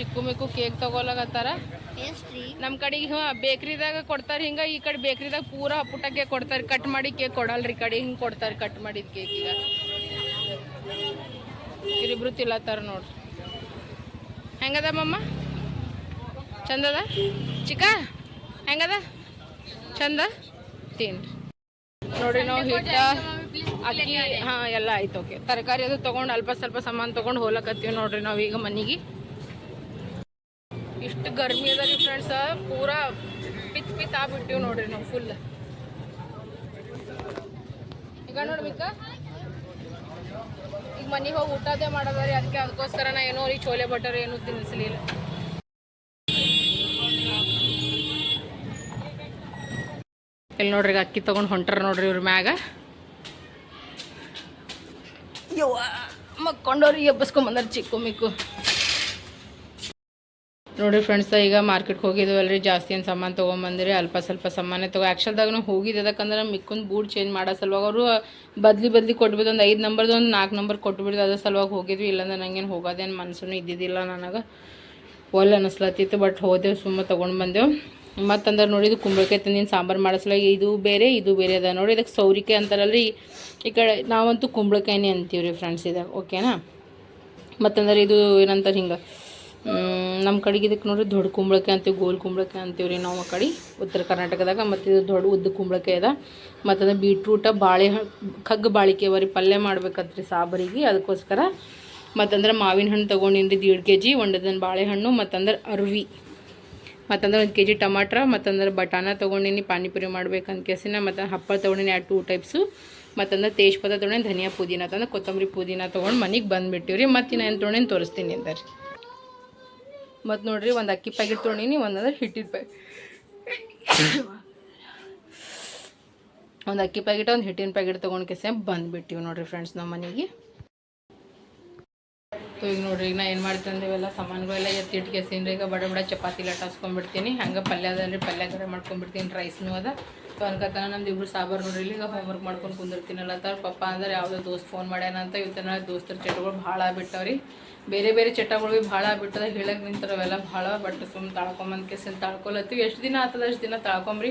ಚಿಕ್ಕು ಮಿಕ್ಕು ಕೇಕ್ ತಗೊಳಕತ್ತಾರ? ಪೇಸ್ಟ್ರಿ ನಮ್ಮ ಕಡೆಗೆ ಹ್ಞೂ ಬೇಕ್ರಿದಾಗ ಕೊಡ್ತಾರೆ ಹಿಂಗೆ ಈ ಕಡೆ ಬೇಕ್ರಿದಾಗ ಪೂರ ಪುಟ್ಟ ಕೇಕ್ ಕೊಡ್ತಾರೆ ಕಟ್ ಮಾಡಿ ಕೇಕ್ ಕೊಡಲ್ರಿ ಕಡೆ ಹಿಂಗೆ ಕೊಡ್ತಾರೆ ಕಟ್ ಮಾಡಿದ ಕೇಕ್ ಈಗ. ಇವರಿಬ್ರು ತಿಲ್ಲತ್ತಾರ ನೋಡ್ರಿ. ಹೆಂಗದ ಮಮ್ಮ ಚಂದದ? ಚಿಕ್ಕ? ಹೆಂಗದ? ಚಂದ? ತಿನ್ರಿ. ನೋಡ್ರಿ ನಾವು ಹಿಟ್ಟ ಅಕ್ಕಿ ಹಾಂ ಎಲ್ಲ ಆಯ್ತು ಓಕೆ. ತರಕಾರಿ ಅದು ತೊಗೊಂಡು ಅಲ್ಪ ಸ್ವಲ್ಪ ಸಾಮಾನು ತೊಗೊಂಡು ಹೋಲಕತ್ತೀವಿ ನೋಡ್ರಿ ನಾವು ಈಗ ಮನೆಗೆ. ಇಷ್ಟು ಗರ್ಮಿ ಅದ ರೀ ಫ್ರೆಂಡ್ಸ್ ಪೂರಾ ಪಿತ್ ಪಿತ್ ಆಗ್ಬಿಟ್ಟಿವಿ ನೋಡ್ರಿ ನಾವು ಫುಲ್ ಈಗ ನೋಡಿ ಮಿಕ್ಕ. ಈಗ ಮನೆಗೆ ಹೋಗಿ ಊಟದೇ ಮಾಡೋದ ರೀ ಅದಕ್ಕೆ ಅದಕ್ಕೋಸ್ಕರ ನಾ ಏನೋ ರೀ ಚೋಲೆ ಬಟರ್ ಏನೂ ತಿನ್ನಿಸ್ಲಿಲ್ಲ. ಇಲ್ಲಿ ನೋಡ್ರಿ ಈಗ ಅಕ್ಕಿ ತಗೊಂಡು ಹೊಂಟರ ನೋಡ್ರಿ ಇವ್ರ ಮ್ಯಾಗ. ಯವ್ವ, ಮಕ್ಕೊಂಡವ್ರಿ ಎಬ್ಬಸ್ಕೊಂಬಂದಾರ ಚಿಕ್ಕು ಮಿಕ್ಕು. ನೋಡ್ರಿ ಫ್ರೆಂಡ್ಸ್ ಈಗ ಮಾರ್ಕೆಟ್ಗೆ ಹೋಗಿದ್ವಲ್ರಿ, ಜಾಸ್ತಿ ಏನು ಸಾಮಾನು ತೊಗೊಂಬಂದಿರಿ, ಅಲ್ಪ ಸ್ವಲ್ಪ ಸಾಮಾನೆ ತಗೋ ಆ್ಯಕ್ಚುಲ್ದಾಗೂ ಹೋಗಿದ್ದು ಯಾಕಂದ್ರೆ ಮಿಕ್ಕೊಂದು ಬೂಟ್ ಚೇಂಜ್ ಮಾಡೋ ಸಲುವಾಗ ಅವರು ಬದ್ಲಿ ಬದ್ಲಿ ಕೊಟ್ಬಿಟ್ಟು ಒಂದು ಐದು ನಂಬರ್ದು ಒಂದು ನಾಲ್ಕು ನಂಬರ್ ಕೊಟ್ಬಿಡ್ದು ಅದ್ರ ಸಲುವಾಗಿ ಹೋಗಿದ್ವಿ. ಇಲ್ಲಾಂದ್ರೆ ನಂಗೇನು ಹೋಗೋದೇನು ಮನ್ಸೂ ಇದ್ದಿದ್ದಿಲ್ಲ ನನಗೆ. ಒಲ್ಲೆ ಅನಿಸ್ಲತ್ತಿತ್ತು ಬಟ್ ಹೋದೆವು, ಸುಮ್ಮ ತೊಗೊಂಡು ಬಂದೆವು. ಮತ್ತಂದ್ರೆ ನೋಡಿದ್ದು ಕುಂಬಳಕಾಯಿ ತಂದಿನ ಸಾಂಬಾರು ಮಾಡಿಸ್ಲ ಇದು ಬೇರೆ ಇದು ಬೇರೆ ಅದ. ನೋಡಿ ಇದಕ್ಕೆ ಸೌರಿಕಾಯಿ ಅಂತಾರಲ್ರಿ. ಈ ಕಡೆ ನಾವಂತೂ ಕುಂಬಳಕಾಯಿನೇ ಅಂತೀವಿ ರೀ ಫ್ರೆಂಡ್ಸ್ ಇದಾಗ ಓಕೆನಾ ಮತ್ತಂದ್ರೆ ಇದು ಏನಂತಾರೆ ಹಿಂಗೆ ನಮ್ಮ ಕಡೆಗೆ ಇದಕ್ಕೆ ನೋಡ್ರಿ ದೊಡ್ಡ ಕುಂಬಳಕಾಯಿ ಅಂತೀವಿ, ಗೋಲ್ ಕುಂಬಳಕಾಯಿ ಅಂತೀವಿ ರೀ ನಾವು ಆ ಕಡೆ, ಉತ್ತರ ಕರ್ನಾಟಕದಾಗ. ಮತ್ತು ಇದು ದೊಡ್ಡ ಉದ್ದ ಕುಂಬಳಕಾಯಿ ಅದ. ಮತ್ತಂದ್ರೆ ಬೀಟ್ರೂಟ ಬಾಳೆ ಕಗ್ಗು ಬಾಳಿಕೆ ಅವರಿ ಪಲ್ಯ ಮಾಡ್ಬೇಕತ್ರಿ ಸಾಬರಿಗೆ, ಅದಕ್ಕೋಸ್ಕರ. ಮತ್ತಂದ್ರೆ ಮಾವಿನ ಹಣ್ಣು ತೊಗೊಂಡಿನಿ ದೀಡ್ ಕೆ ಜಿ ಒಂಡದನ ಬಾಳೆಹಣ್ಣು ಮತ್ತಂದ್ರೆ ಅರ್ವಿ. ಮತ್ತಂದ್ರೆ ಒಂದು ಕೆ ಜಿ ಟಮಾಟ್ರ ಮತ್ತಂದ್ರೆ ಬಟಾನ ತೊಗೊಂಡಿನಿ ಪಾನಿಪುರಿ ಮಾಡ್ಬೇಕಂತ ಕೇಸಿನ, ಮತ್ತು ಹಪ್ಪಳ ತೊಗೊಂಡಿನಿ ಎರಡು ಟೂ ಟೈಪ್ಸು ಮತ್ತಂದ್ರೆ ಪದ ತೊಗೊಂಡು ಧನಿಯಾ ಪುದೀನ ತಂದ್ರೆ ಕೊತ್ತಂಬರಿ ಪುದೀನ ತೊಗೊಂಡು ಮನೆಗೆ ಬಂದುಬಿಟ್ಟಿವ್ರಿ. ಮತ್ತು ಇನ್ನೇನು ತೊಗೊಂಡೇನು ತೋರಿಸ್ತೀನಿ ಅಂತಾರೆ ಮತ್ತು ನೋಡ್ರಿ ಒಂದು ಅಕ್ಕಿ ಪ್ಯಾಕೆಟ್ ತೊಗೊಂಡಿನಿ ಒಂದಂದ್ರೆ ಹಿಟ್ಟಿನ ಪ್ಯಾ ಒಂದು ಅಕ್ಕಿ ಪ್ಯಾಕೆಟ್, ಒಂದು ಹಿಟ್ಟಿನ ಪ್ಯಾಕೆಟ್ ತೊಗೊಂಡು ಕೆಸೆ ಬಂದುಬಿಟ್ಟಿವಿ ನೋಡ್ರಿ ಫ್ರೆಂಡ್ಸ್ ನಮ್ಮ ಮನೆಗೆ. ಈಗ ನೋಡ್ರಿ, ಈಗ ನಾ ಏನು ಮಾಡ್ತಂದೆ ಇವೆಲ್ಲ ಸಾಮಾನುಗಳೆಲ್ಲ ಎತ್ತಿಟ್ಟು ಕೆಸಿನ್ರಿ ಈಗ ಬಡ ಬಡ ಚಪಾತಿ ಲಟಾಸ್ಕೊಂಡ್ಬಿಡ್ತೀನಿ ಹಂಗೆ ಪಲ್ಯದಲ್ಲಿ ಪಲ್ಯ ಕರೆ ಮಾಡ್ಕೊಂಡ್ಬಿಡ್ತೀನಿ ರೈಸ್ನೂ ಅದ. ಸೊ ಅನ್ಕತನ ನಮ್ದು ಇಬ್ರು ಸಾಂಬಾರು ನೋಡ್ರಿ ಈಗ ಹೋಮ್ವರ್ಕ್ ಮಾಡ್ಕೊಂಡು ಕುಂದಿರ್ತೀನಲ್ಲ ಅಂತ ಪಪ್ಪ ಅಂದ್ರೆ ಯಾವುದೋ ದೋಸ್ತ್ ಫೋನ್ ಮಾಡ್ಯಾನ ಅಂತ ಇವತ್ತಿನ ದೋಸ್ತರ ಚಟಗಳು ಭಾಳ ಆಗ್ಬಿಟ್ಟವ್ರಿ ಬೇರೆ ಬೇರೆ ಚಟಗಳು ಭೀ ಭಾಳ ಆಗ್ಬಿಟ್ಟದ ಹೇಳಕ್ಕೆ ನಿಂತಿರವೆಲ್ಲ ಭಾಳ ಬಟ್ ಸುಮ್ ತಾಳ್ಕೊಂಬಂದು ಕೆಸಿನ ತಾಳ್ಕೊಲತ್ತೀವಿ ಎಷ್ಟು ದಿನ ಆತದ ಅಷ್ಟು ದಿನ ತಾಳ್ಕೊಂಬ್ರಿ.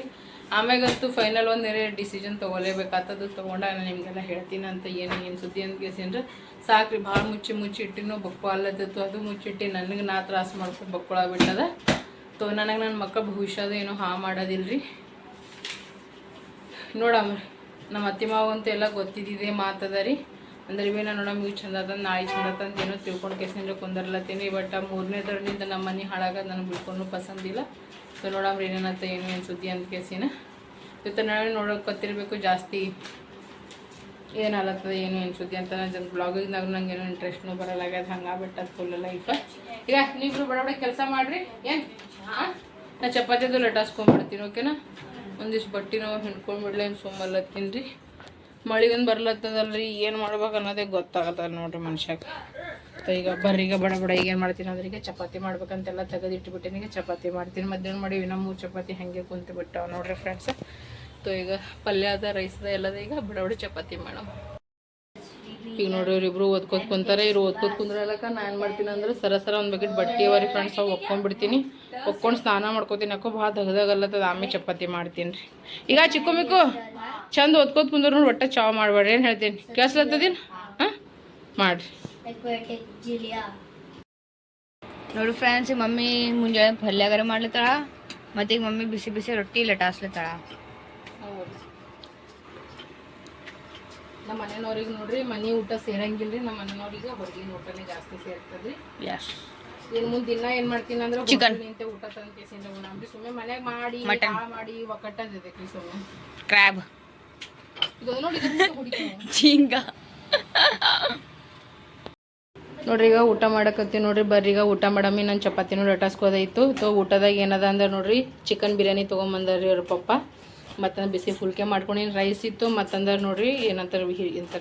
ಆಮ್ಯಾಗಂತೂ ಫೈನಲ್ ಒಂದು ಬೇರೆ ಡಿಸಿಷನ್ ತೊಗೊಲೇಬೇಕಾಗ್ತದ ತೊಗೊಂಡ ನಾನು ನಿಮಗೆಲ್ಲ ಹೇಳ್ತೀನಿ ಅಂತ ಏನು ಏನು ಸುದ್ದಿ ಅಂತ ಕೇಸಿಂದ್ರೆ ಸಾಕ್ರಿ, ಭಾಳ ಮುಚ್ಚಿ ಮುಚ್ಚಿ ಇಟ್ಟಿನೂ ಬಕ್ಕು ಅಲ್ಲದಿತ್ತು ಅದು ಮುಚ್ಚಿಟ್ಟು ನನಗೆ ನಾ ತ್ರಾಸ ಮಾಡ್ಕೊಂಡು ಬಕ್ಕೊಳಾಗ್ಬಿಟ್ಟದ ತೋ, ನನಗೆ ನನ್ನ ಮಕ್ಕಳ ಭವಿಷ್ಯದ ಏನೂ ಹಾ ಮಾಡೋದಿಲ್ರಿ. ನೋಡಮ್ಮ, ನಮ್ಮ ಅತ್ತಿ ಮಾವಂತೂ ಎಲ್ಲ ಗೊತ್ತಿದ್ದಿದೆ ಮಾತದ ರೀ. ಅಂದ್ರೆ ಇವೇನ ನೋಡಮ್ಮ ಈಗ ಚಂದ ಅದ ನಾಳೆ ಚಂದ ಅಂತ ಏನೋ ತಿಳ್ಕೊಂಡು ಕೇಸಿಂದ್ರೆ ಕುಂದರ್ಲತ್ತೀನಿ. ಬಟ್ ಮೂರನೇ ದರದಿಂದ ನಮ್ಮ ಮನೆ ಹಾಳಾಗೋದು ನನಗೆ ಬಿಡ್ಕೊಂಡು ಪಸಂದಿಲ್ಲ ಸೊ ನೋಡಮ್ರಿ ಏನೇನಂತ ಏನು ಏನು ಸುದ್ದಿ ಅಂತ ಕೇಸಿನ ಇವತ್ತು ನಾಳೆ ನೋಡೋಕೆ ಗೊತ್ತಿರಬೇಕು, ಜಾಸ್ತಿ ಏನಾಗತ್ತದ ಏನು ಸುದ್ದಿ ಅಂತ ನಾನು ಜನ ಬ್ಲಾಗಿಗ್ನಾಗ ನಂಗೆ ಏನೋ ಇಂಟ್ರೆಸ್ಟ್ನೂ ಬರಲಾಗ್ಯದ ಅದು ಫುಲ್ ಲೈಫ್ ಈಗ ನೀವಿಬ್ರು ಬಡ ಬಡ ಕೆಲಸ ಮಾಡಿರಿ, ಏನು? ಹಾಂ ಚಪಾತಿದು ಲಟಾಸ್ಕೊಂಡ್ಬಿಡ್ತೀನಿ ಓಕೆನಾ ಒಂದಿಷ್ಟು ಬಟ್ಟಿನೂ ಹಿಂಡ್ಕೊಂಡ್ಬಿಡ್ಲಿ ಏನು ಸೋಮಲ್ಲತ್ತೀನಿ ರೀ. ಮಳೆಗಂದು ಬರ್ಲತ್ತದಲ್ಲ ರೀ ಏನು ಮಾಡ್ಬೇಕು ಅನ್ನೋದೇ ಗೊತ್ತಾಗತ್ತದ ನೋಡ್ರಿ ಮನುಷ್ಯಕ್ಕೆ ಈಗ ಬರ್ರೀಗ ಬಡ ಬಡ, ಈಗ ಏನು ಮಾಡ್ತೀನಿ ಅಂದ್ರೆ ಈಗ ಚಪಾತಿ ಮಾಡ್ಬೇಕಂತೆಲ್ಲ ತೆಗೆದಿಟ್ಬಿಟ್ಟಿನಿಗೆ ಚಪಾತಿ ಮಾಡ್ತೀನಿ. ಮಧ್ಯಾಹ್ನ ಮಾಡಿ ಇನ್ನೂ ಮೂರು ಚಪಾತಿ ಹಾಗೆ ಕುಂತು ಬಿಟ್ಟಾವೆ ನೋಡ್ರಿ ಫ್ರೆಂಡ್ಸ್ ತೊ ಈಗ ಪಲ್ಯದ ರೈಸ್ದ ಎಲ್ಲದ ಈಗ ಬಡ ಬಡ ಚಪಾತಿ ಮಾಡಮ್ ಈಗ ನೋಡ್ರಿ ಇವ್ರಿಬ್ರು ಓದ್ಕೋತ ಕುಂತಾರೆ. ಇವ್ರು ಓದ್ಕೋತ ಕುಂದ್ರಲಕ್ಕ ನಾ ಏನು ಮಾಡ್ತೀನಿ ಅಂದ್ರೆ ಸರ ಸರ ಒಂದು ಬಕೆಟ್ ಬಟ್ಟೆ ಅವರಿ ಫ್ರೆಂಡ್ಸ್ ಅವು ಒಕ್ಕೊಂಡ್ಬಿಡ್ತೀನಿ ಒಕ್ಕೊಂಡು ಸ್ನಾನ ಮಾಡ್ಕೋತೀನಿ ಯಾಕೋ ಭಾಳ ದಗದಾಗಲ್ಲತ್ತದ ಆಮೇಲೆ ಚಪಾತಿ ಮಾಡ್ತೀನಿ ರೀ. ಈಗ ಚಿಕ್ಕು ಮಿಕ್ಕು, ಚಂದ ಓದ್ಕೋತ ಕುಂದ್ರ ನೋಡಿ ಒಟ್ಟ ಚಾವ್ ಮಾಡಬೇಡ್ರಿ, ಏನು ಹೇಳ್ತೀನಿ? ಕೇಳಿಸ್ಲತ್ತದಿನ ಹಾಂ? ಮಾಡಿರಿ. ನೋಡಿ ಫ್ರೆಂಡ್ಸ್ ಮಮ್ಮಿ ಮುಂಜಾನೆ ಪಲ್ಯಾಗಾರ ಮಾಡ್ಲತ್ತಾಳ, ಮತ್ತೆ ಈಗ ಮಮ್ಮಿ ಬಿಸಿ ಬಿಸಿ ರೊಟ್ಟಿ ಲಟಾಸ್ಲತ್ತಾಳ. ನಮ್ಮ ಮನೆಯವ್ರಿಗೆ ನೋಡ್ರಿ ಮನೆ ಊಟ ಸೇರಂಗಿಲ್ರಿ ನಮ್ಮ ಮನೆಯವ್ರಿಗೆ ಹೊರಗಿನ ಊಟನೇ ಜಾಸ್ತಿ ಸೇರ್ತದ್ರಿ. ಎಸ್ ಇನ್ ಮುಂದೆ ದಿನ ಏನು ಮಾಡ್ತೀನಿ ಅಂದ್ರೆ ಚಿಕನ್ ನಿಂತೆ ಊಟ ತಂದು ಕೇಸಿಂದ ಉಣ್ಣಾಮ್ರಿ ಸುಮ್ಮನೆ ಮನ್ಯಾಗ ಮಾಡಿ. ಹಾಳ್ ಮಾಡಿ ಒಕ್ಕಟ್ಟದಿದೈತ್ರಿ ಸುಮ್ಮನೆ ಕ್ರ್ಯಾಬ್ ಇದು ನೋಡಿ ಜಿಂಗ ನೋಡ್ರಿ ಈಗ ಊಟ ಮಾಡಕತ್ತೀವಿ ನೋಡ್ರಿ. ಬರ್ರಿ ಈಗ ಊಟ ಮಾಡಮ್ಮಿ ನಾನು ಚಪಾತಿನೂ ಲಟಾಸ್ಕೋದಾಯ್ತು ತೋ ಊಟದಾಗ ಏನದ ಅಂದ್ರೆ ನೋಡ್ರಿ ಚಿಕನ್ ಬಿರಿಯಾನಿ ತೊಗೊಂಬಂದಾರ್ರಿ ಅವ್ರ ಪಪ್ಪ. ಮತ್ತಂದ್ರೆ ಬಿಸಿ ಫುಲ್ಕೆ ಮಾಡ್ಕೊಂಡಿನಿ ರೈಸ್ ಇತ್ತು, ಮತ್ತಂದ್ರೆ ನೋಡ್ರಿ ಏನಂತಾರೆ ಇಂಥ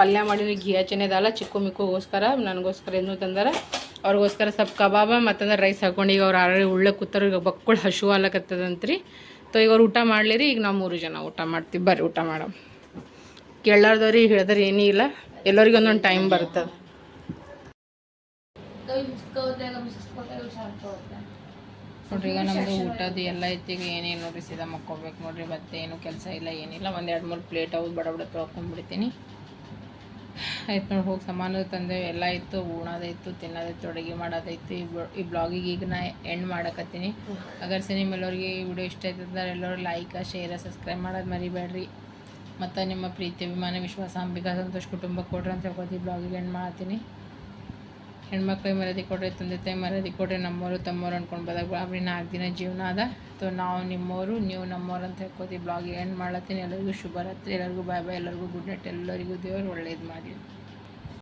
ಪಲ್ಯ ಮಾಡಿರಿ ಘೀ ಹಚ್ಚನೇದಲ್ಲ ಚಿಕ್ಕು ಮಿಕ್ಕೋಸ್ಕರ ನನಗೋಸ್ಕರ ಏನು ತಂದಾರ. ಅವ್ರಿಗೋಸ್ಕರ ಸ್ವಲ್ಪ ಕಬಾಬ, ಮತ್ತಂದ್ರೆ ರೈಸ್ ಹಾಕೊಂಡು ಈಗ ಅವ್ರು ಆಲ್ರೆಡಿ ಉಳ್ಳೆ ಕೂತಾರ, ಈಗ ಬಕ್ಕುಳ್ ಹಶು ಅಲ್ಲಕತ್ತದಂತ್ರಿ ತೊ ಈಗ ಅವ್ರು ಊಟ ಮಾಡ್ಲಿರಿ, ಈಗ ನಾವು ಮೂರು ಜನ ಊಟ ಮಾಡ್ತೀವಿ. ಬರ್ರಿ ಊಟ ಮಾಡೋ ಕೇಳಾರ್ದವ್ರಿಗೆ ಹೇಳಿದ್ರೆ ಏನೂ ಇಲ್ಲ. ಎಲ್ಲರಿಗೂ ಒಂದೊಂದು ಟೈಮ್ ಬರ್ತದೆ. ನೋಡ್ರಿ, ಈಗ ನಮ್ಮದು ಊಟದ್ದು ಎಲ್ಲ ಐತಿ, ಈಗ ಏನೇನು ನೋಡ್ರಿ, ಸೀದಾ ಮಕ್ಕೋಬೇಕು ನೋಡ್ರಿ, ಮತ್ತೆ ಏನು ಕೆಲಸ ಇಲ್ಲ, ಏನಿಲ್ಲ, ಒಂದು ಎರಡು ಮೂರು ಪ್ಲೇಟ್ ಅವು ಬಡ ಬಡ ತೊಳ್ಕೊಂಡ್ಬಿಡ್ತೀನಿ ಆಯ್ತು ನೋಡಿ, ಹೋಗಿ ಸಾಮಾನು ತಂದೆ, ಎಲ್ಲ ಇತ್ತು ಉಣೋದೈತು, ತಿನ್ನೋದೈತು, ಅಡುಗೆ ಮಾಡೋದೈತು, ಈ ಈ ಬ್ಲಾಗಿಗೆ ಈಗ ನಾ ಎಂಡ್ ಮಾಡಕತ್ತೀನಿ. ಅಗರ್ ಸಿ ನಿಮ್ಮೆಲ್ಲರಿಗೆ ಈ ವಿಡಿಯೋ ಇಷ್ಟ ಆಯ್ತಂದ್ರೆ ಎಲ್ಲರೂ ಲೈಕ್ ಶೇರ್ ಸಬ್ಸ್ಕ್ರೈಬ್ ಮಾಡೋದು ಮರಿಬೇಡ್ರಿ. ಮತ್ತು ನಿಮ್ಮ ಪ್ರೀತಿ, ಅಭಿಮಾನ, ವಿಶ್ವಾಸ, ಅಂಬಿಕಾ ಸಂತೋಷ್ ಕುಟುಂಬ ಕೊಡ್ರಿ ಅಂತ ಹೇಳ್ಕೊತಿ ಬ್ಲಾಗಿಗೆ ಎಂಡ್ ಮಾಡ್ತೀನಿ. ಹೆಣ್ಮಕ್ಳಿಗೆ ಮರ್ಯಾದೆ ಕೊಡ್ರಿ, ತಂದೆ ತಾಯಿ ಮರ್ಯಾದೆ ಕೊಡ್ರಿ ನಮ್ಮವರು ತಮ್ಮವ್ರು ಅನ್ಕೊಂಡು ಬಂದಾಗ ಅವ್ರಿ ನಾಲ್ಕು ದಿನ ಜೀವನ ಅದ. ಅಥವಾ ನಾವು ನಿಮ್ಮವರು ನೀವು ನಮ್ಮವ್ರು ಅಂತ ಹೇಳ್ಕೊತೀವಿ. ಬ್ಲಾಗ್ ಎಂಡ್ ಮಾಡ್ಲತ್ತೀನಿ. ಎಲ್ಲರಿಗೂ ಶುಭರಾತ್ರಿ ಎಲ್ಲರಿಗೂ ಬಾಯ್ ಬಾಯ್ ಎಲ್ಲರಿಗೂ ಗುಡ್ ನೈಟ್ ಎಲ್ಲರಿಗೂ ದೇವರು ಒಳ್ಳೇದು ಮಾಡಲಿ